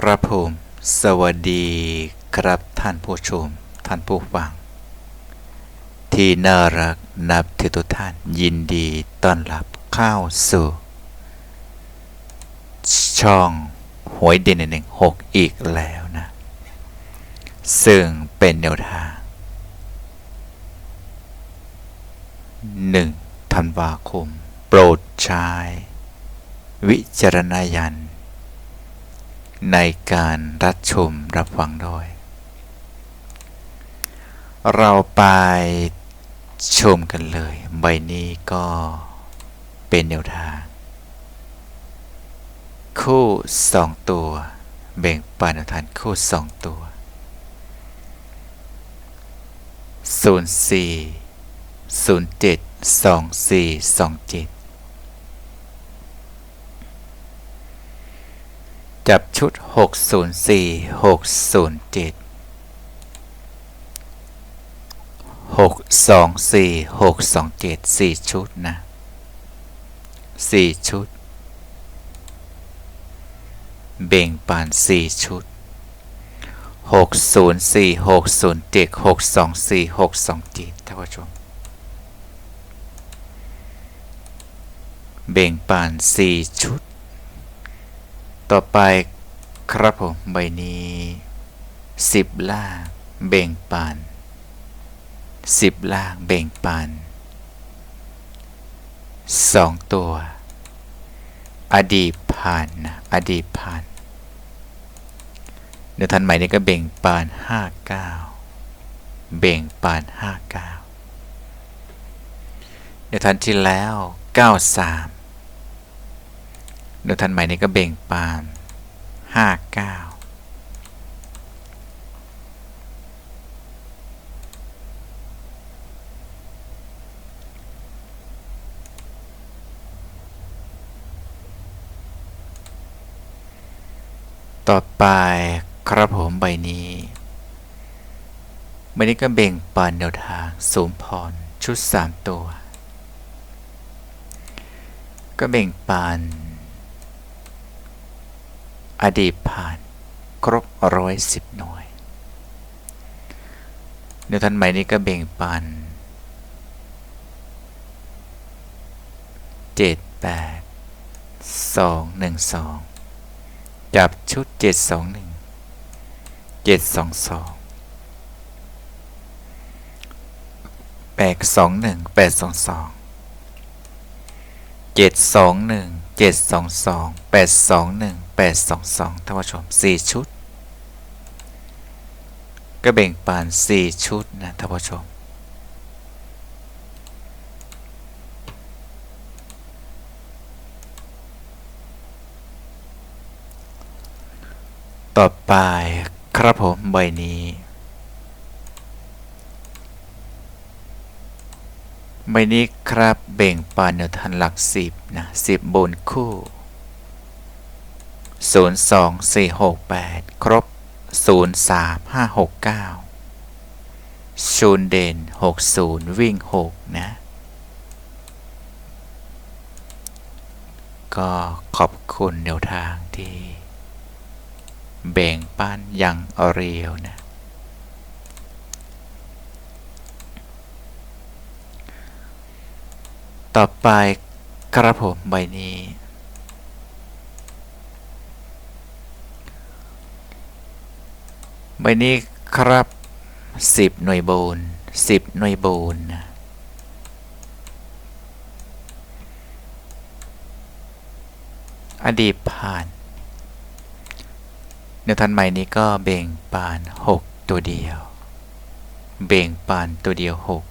ครับผมสวัสดีครับท่านผู้ชม ท่านผู้ฟัง ที่น่ารักนับถือทุกท่านยินดีต้อนรับเข้าสู่ ช่องหวยเด่นหนึ่งหกอีกแล้วนะ ซึ่งเป็นแนวทางหนึ่งธันวาคม โปรดใช้วิจารณญาณ ในการรับชมรับฟังด้วย เราไปชมกันเลย ใบนี้ก็เป็นแนวทาง คู่สองตัว แบ่งปันแนวทางคู่ 2 ตัว 04 07 24 27 จับชุด 604 607 624 627 4 ชุดนะ 4 ชุด เบ่งปาน4 ชุด 604 607 624 627ท่านผู้ชม เบ่งปาน4 ชุด ต่อไปครับผมใบนี้ 10 ล่างเบ่งปาน10 ล่างเบ่งปาน2 ตัว อดีตผ่านนะอดีตผ่านเดี๋ยวทันใหม่นี้ก็เบ่งปาน 59 เบ่งปาน 59 เดี๋ยวทันที่แล้ว 93 แล้วทันใหม่นี้ก็เบ่งปาน 59ต่อไปครับผมใบนี้ใบนี้ก็เบ่งปานแนวทางสูมพรชุด 3 ตัว ก็เบ่งปาน อดีตผ่าน ครบร้อยสิบหน่วยเดี๋ยวทันใหม่นี้ก็เบ่งปันเจ็ดแปดสองหนึ่งสองจับชุดเจ็ดสองหนึ่งเจ็ดสองสองแปดสองหนึ่งแปดสองสองเจ็ดสองหนึ่งเจ็ดสองสองแปดสองหนึ่ง แปดสองสองท่านผู้ชมสี่ชุด ก็แบ่งปานสี่ชุดนะท่านผู้ชมต่อไปครับผมใบนี้ ใบนี้ครับเบ่งปานแนวทันหลักสิบนะสิบบนคู่ 0 2 4 6 8 ครบ 0 3 5 6 9 ชูนเด่น 60 วิ่ง 6 นะ ก็ขอบคุณแนวทางที่ แบ่งปันยังเรียวนะ ต่อไปกระผมใบนี้ ใบนี้ครับสิบหน่วยโบนสิบหน่วยโบนนะอดีตผ่านเดี๋ยวทันใหม่นี้ก็เบ่งปานหกตัวเดียว เบ่งปานตัวเดียวหก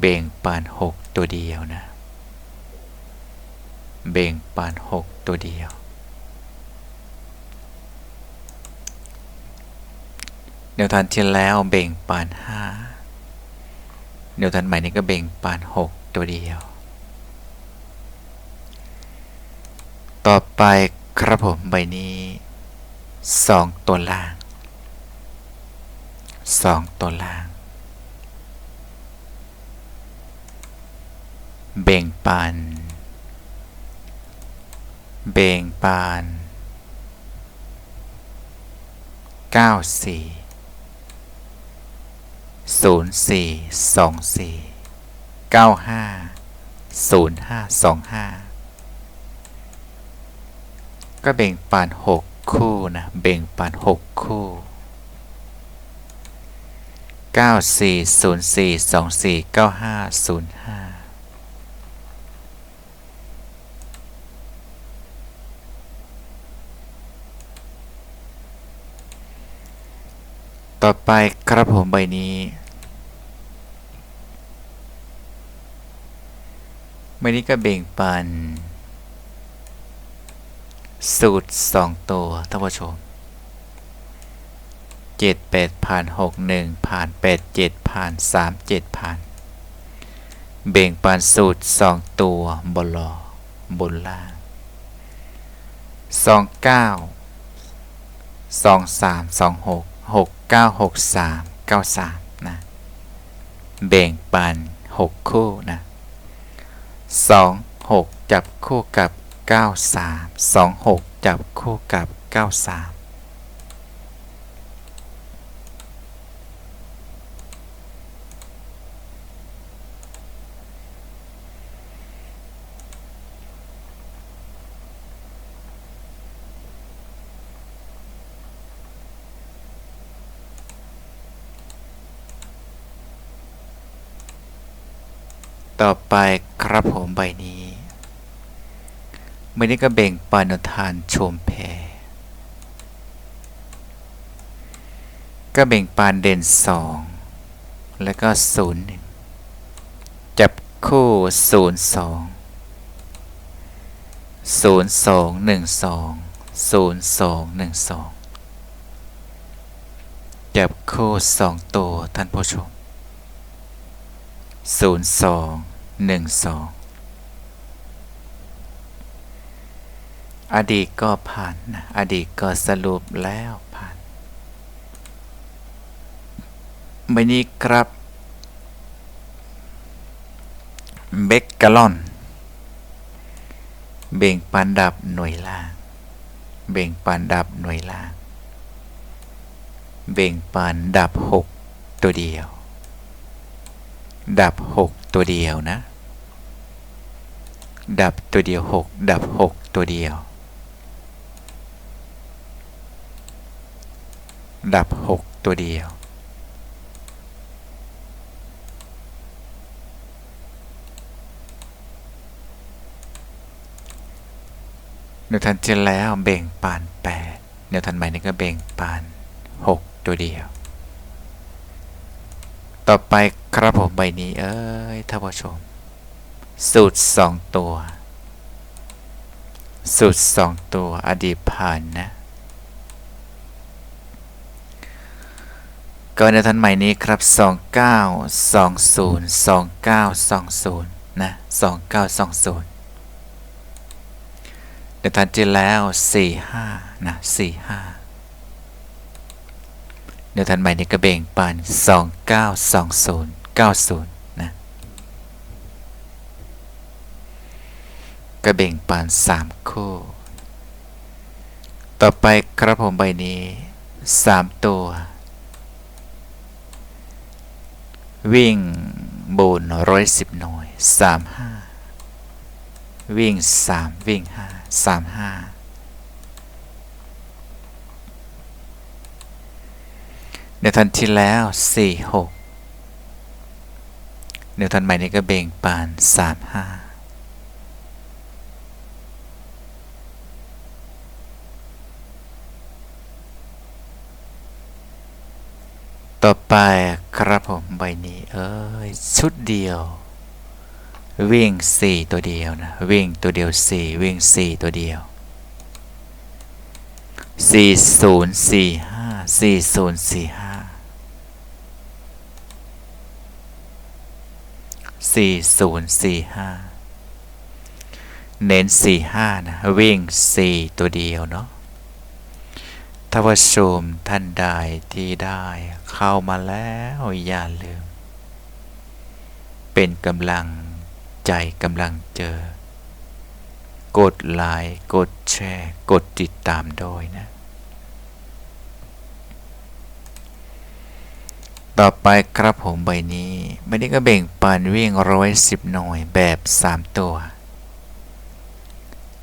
เบ่งปานหกตัวเดียวนะ เบ่งปานหกตัวเดียว เดี๋ยวทันที่แล้วเบ่งปานห้าเดี๋ยวทันใหม่นี้ก็เบ่งปานหกตัวเดียว ต่อไปครับผมใบนี้สองตัวล่างสองตัวล่าง เบ่งปานเบ่งปานเก้าสี่ ศูนย์สี่สองสี่เก้าห้าศูนย์ห้าสองห้าก็เบ่งปานหกคู่นะเบ่งปานหกคู่เก้าสี่ศูนย์สี่สองสี่เก้าห้าศูนย์ห้า ต่อไปครับผมใบนี้ ใบนี้ก็เบ่งปัน สูตรสองตัวท่านผู้ชมเจ็ดแปดผ่านหกหนึ่งผ่านแปดเจ็ดผ่านสามเจ็ดผ่าน เบ่งปันสูตรสองตัวบนลอบนล่างสองเก้าสองสามสองหก 6 9 6 3 9 3นะแบ่งปัน 6 คู่นะ2 6 จับคู่กับ 93 26 จับคู่กับ 93 ต่อไปครับผมใบนี้ใบนี้ก็เบ่งปานทานชมแพก็เบ่งปานเด่นสองแล้วก็ศูนย์จับคู่ศูนย์สองศูนย์สองหนึ่งสองศูนย์สองหนึ่งสองจับคู่สองตัวท่านผู้ชม ศูนย์สองหนึ่งสองอดีตก็ผ่านนะอดีตก็สรุปแล้วผ่านใบนี้ครับเบกกะลอน เบ่งปันดับหน่วยล่าง เบ่งปันดับหน่วยล่าง เบ่งปันดับหกตัวเดียว ดับหกตัวเดียวนะ ดับตัวเดียวหกดับหกตัวเดียว ดับหกตัวเดียวเดี๋ยวทันเจะแล้วเบ่งปานแปดเดี๋ยวทันใหม่นี่ก็เบ่งปานหกตัวเดียว ต่อไปครับผมใบนี้ เอ้ยท่านผู้ชม สูตรสองตัว สูตรสองตัวอดีตผ่านนะ ก็ในทันใหม่นี้ครับ 2920 2920 นะ 2920เดี๋ยวทันจีแล้ว 45 นะ 45 เดี๋ยวทันใบนี้ก็เบ่งปาน2920 90 นะ ก็เบ่งปาน3 คู่ ต่อไปครับผมใบนี้ 3 ตัว วิ่งบูน110 หน่วย 35 วิ่ง 3 วิ่ง 5 35 นิวตันที่แล้ว 4 6 นิวตันใหม่นี้ก็เบ่งปาน 3 5ต่อไปครับผมใบนี้ เอ้ยชุดเดียว วิ่ง 4 ตัวเดียวนะ วิ่งตัวเดียว 4 วิ่ง 4 ตัวเดียว 4045 4045 นย์สี่ห้าสี่ศูนย์สี่ห้าสี่ศูนย์สี่ห้าเน้นสี่ห้านะ วิ่งสี่ตัวเดียวเนาะทวชมท่านใดที่ได้เข้ามาแล้วอย่าลืม เป็นกำลังใจกำลังเจอ กดไลค์กดแชร์ กดติดตามด้วยนะ ต่อไปครับผมใบนี้ ใบนี้ก็เบ่งปันวิ่งร้อยสิบหน่วยแบบสามตัว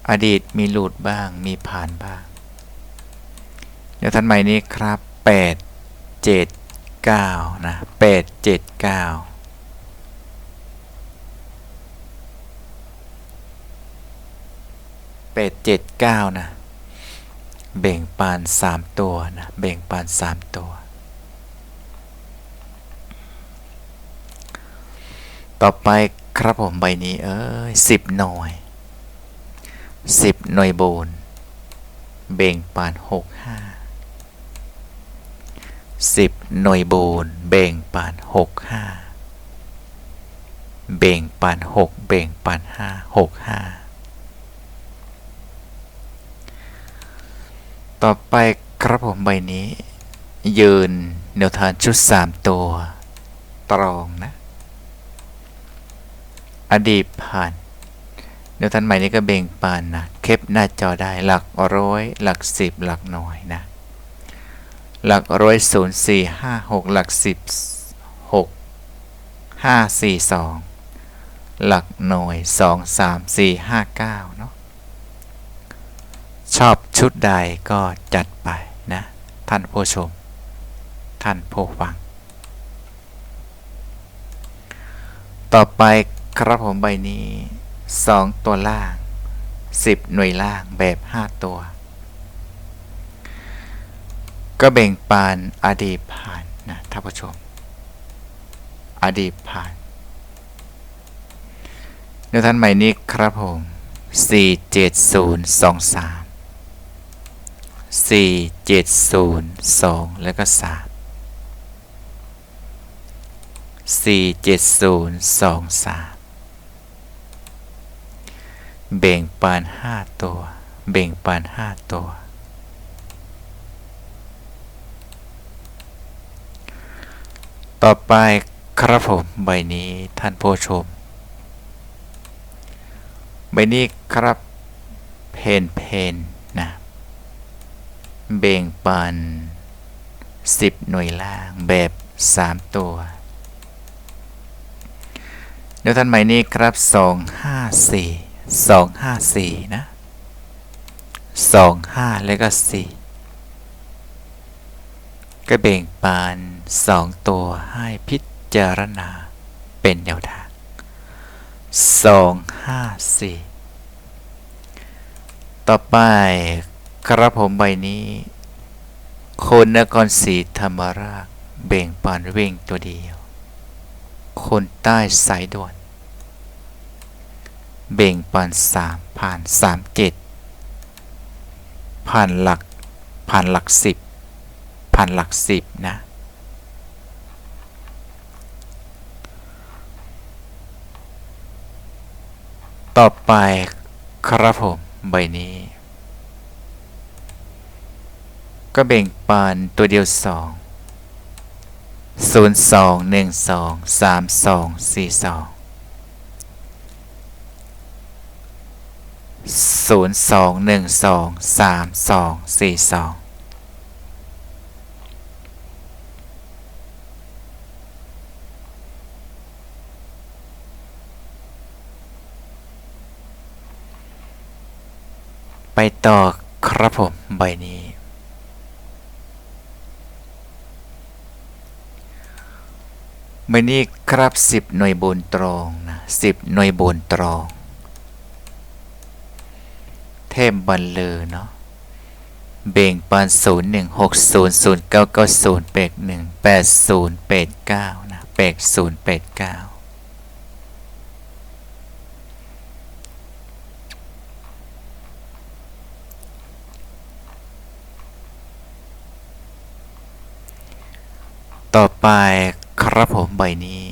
อดีตมีหลุดบ้างมีผ่านบ้าง เดี๋ยวท่านใหม่นี้ครับแปดเจ็ดเก้านะแปดเจ็ดเก้าแปดเจ็ดเก้านะ เบ่งปานสามตัวนะ เบ่งปานสามตัว ต่อไปครับผมใบนี้เอ้ยสิบหน่วยสิบหน่วยโบน เบ่งปานหกห้าสิบหน่วยโบน เบ่งปานหกห้าเบ่งปานหกเบ่งปานห้าหกห้าต่อไปครับผมใบนี้ ยืนแนวทางชุดสามตัว ตรองนะ อดีตผ่านแนวทางใหม่นี้ก็เบ่งปานนะเก็บหน้าจอได้หลักร้อยหลักสิบหลักหน่วยนะหลักร้อยศูนย์สี่ห้าหกหลักสิบหกห้าสี่สองหลักหน่วยสองสามสี่ห้าเก้าเนาะชอบชุดใดก็จัดไปนะ ท่านผู้ชม ท่านผู้ฟัง ต่อไป ครับผมใบนี้ 2 ตัวล่าง 10 หน่วยล่างแบบ 5 ตัว ก็แบ่งปานอดีตผ่านนะท่านผู้ชม อดีตผ่านในท่านใหม่นี้ครับผม 47023สี่เจ็ดศูนย์สองแล้วก็สามสี่ เบ่งปานห้าตัว เบ่งปานห้าตัว ต่อไปครับผมใบนี้ท่านผู้ชม ใบนี้ครับเพนเพนนะเบ่งปัน10 หน่วยล่างแบบ 3 ตัวเดี๋ยวท่านใหม่นี้ครับ 254 254นะ25แล้วก็4ก็เบ่งปาน2ตัวให้พิจารณาเป็นแนวทาง254ต่อไปครับผมใบนี้ คนนครศรีธรรมราชเบ่งปานวิ่งตัวเดียว คนใต้สายด่วน เบ่งปันสามผ่านสามเกตผ่านหลักผ่านหลักสิบผ่านหลักสิบนะต่อไปครับผมใบนี้ ก็เบ่งปันตัวเดียวสอง0 2 1 2 3 2 4 2 ศูนย์สองหนึ่งสองสามสองสี่สองไปต่อครับผมใบนี้ใบนี้ครับสิบหน่วยบนตรงนะสิบหน่วยบนตรง เทมบันเลอเนาะเบ่งปานศูนย์หนึ่งหกศูนย์ศูนย์เก้าเก้าศูนย์เป็กหนึ่งแปดศูนย์เป็ดเก้านะเป็กศูนย์เป็ดเก้าต่อไปครับผมใบนี้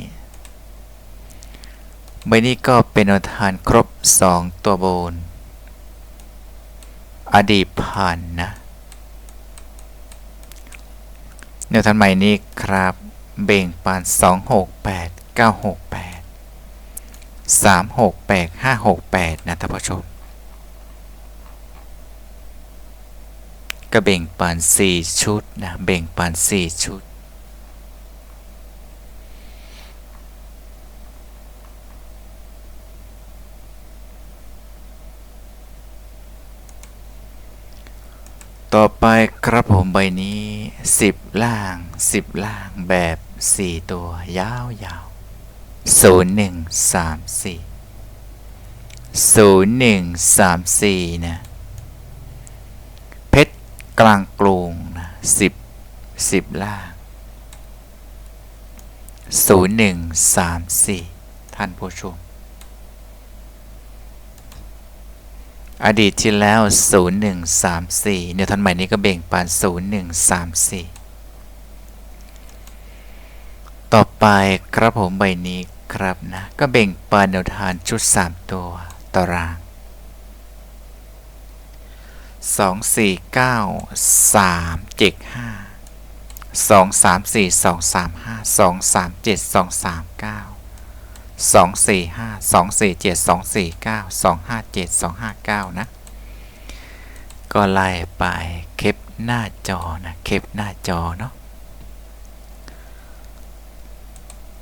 ใบนี้ก็เป็นอาทานครบ 2 ตัวโบน อดีตผ่านนะแนวทางใหม่นี้ครับ เบ่งปาน 268 968 368 568 นะท่านผู้ชม ก็เบ่งปาน 4 ชุดนะ เบ่งปาน 4 ชุด ต่อไปครับผมใบนี้สิบล่างสิบล่างแบบสี่ตัวยาวยาวศูนย์หนึ่งสามสี่ศูนย์หนึ่งสามสี่นะ เพชรกลางกรุงนะสิบสิบล่างศูนย์หนึ่งสามสี่ท่านผู้ชม อดีตที่แล้ว 0134เนี่ยท่านใหม่นี้ก็เบ่งปาน 0134 ต่อไปครับผมใบนี้ครับนะ ก็เบ่งปานแนวทานชุด 3 ตัวตาราง 2 4 9 3 7 5 234 235 237 239 สองสี่ห้าสองสี่เจ็ดสองสี่เก้าสองห้าเจ็ดสองห้าเก้านะ ก็ไล่ไปเก็บหน้าจอนะเก็บหน้าจอเนาะ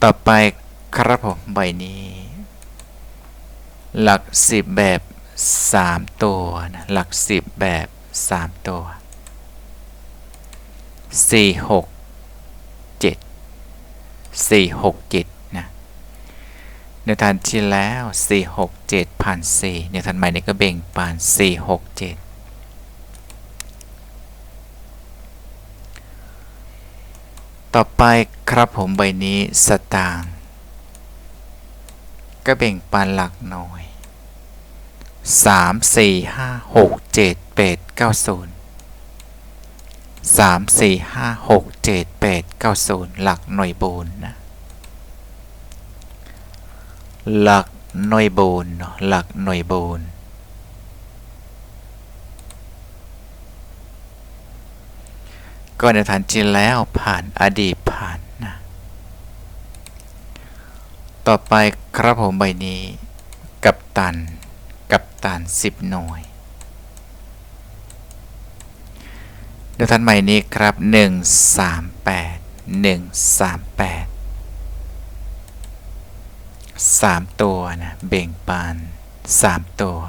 ต่อไปครับผมใบนี้ หลักสิบแบบสามตัวนะหลักสิบแบบสามตัวสี่หกเจ็ดสี่หกเจ็ด นะในทันที่แล้ว 467ผ่าน4ในทันใหม่นี้ก็เบ่งปาน 467ต่อไปครับผมใบนี้สตางค์ก็เบ่งปานหลักหน่อย 3 4 5 6 7 8 9 0 3 4 5 6 7 8 9 0 หลักหน่วยบูนนะ หลักหน่วยบูนหลักหน่วยบูนก็ในฐานจริงแล้วผ่านอดีตผ่านนะต่อไปครับผมใบนี้ กับตัน กับตันสิบหน่วยเดี๋ยวท่านใหม่นี้ครับ 138 138 สามตัวนะเบ่งปานสามตัว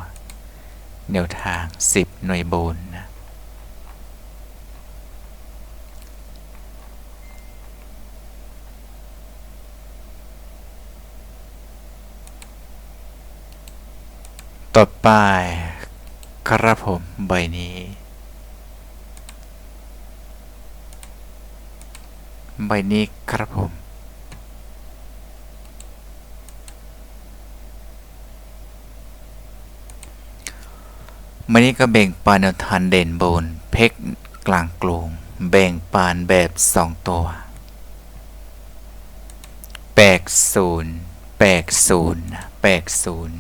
แนวทางสิบหน่วยบนนะต่อไปครับผมใบนี้ ใบนี้ครับผม มันนี้ก็เบ่งปานแนวทานเด่นบน เพกกลางกลงเบ่งปานแบบสองตัวแปกศูนย์แปกศูนย์แปกศูนย์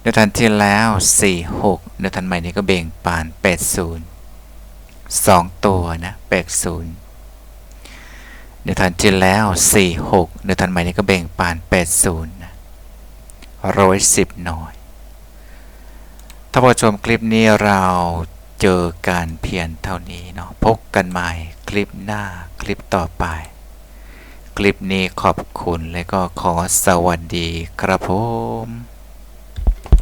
เดี๋ยวทันที่แล้วสี่หกเดี๋ยวทันใหม่นี้ก็เบ่งปานแปดศูนย์สองตัวนะแปดศูนย์เดี๋ยวทันที่แล้วสี่หกเดี๋ยวทันใหม่นี้ก็เบ่งปานแปดศูนย์ร้อยสิบหน่อย ถ้าผู้ชมคลิปนี้เราเจอการเพียนเท่านี้เนาะพบกันใหม่คลิปหน้าคลิปต่อไป คลิปนี้ขอบคุณและก็ขอสวัสดีครับผม